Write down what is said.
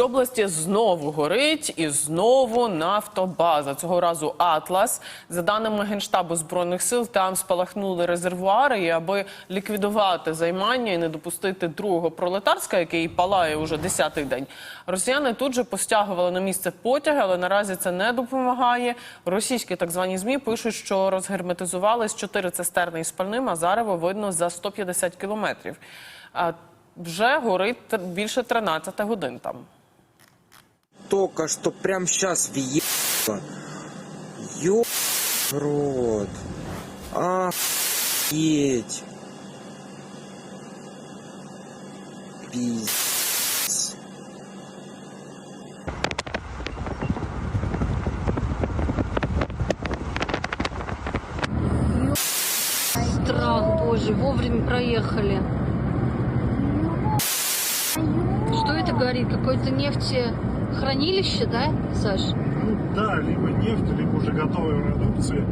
Запорізькій області знову горить і знову нафтобаза. Цього разу Атлас. За даними генштабу збройних сил, там спалахнули резервуари. І аби ліквідувати займання і не допустити другого пролетарська, який палає уже десятий день. Росіяни тут же постягували на місце потяги, але наразі це не допомагає. Російські так звані змі пишуть, що розгерметизувались чотири цистерни із пальним, а зарево видно за 150 кілометрів. Вже горить більше 13 годин там. Только что прям сейчас въехало. Ё... рот. Охуеть. Пиздец. Страх, боже, вовремя проехали. Говорит? Какое-то нефтехранилище, да, Саш? Ну да, либо нефть, либо уже готовые продукции.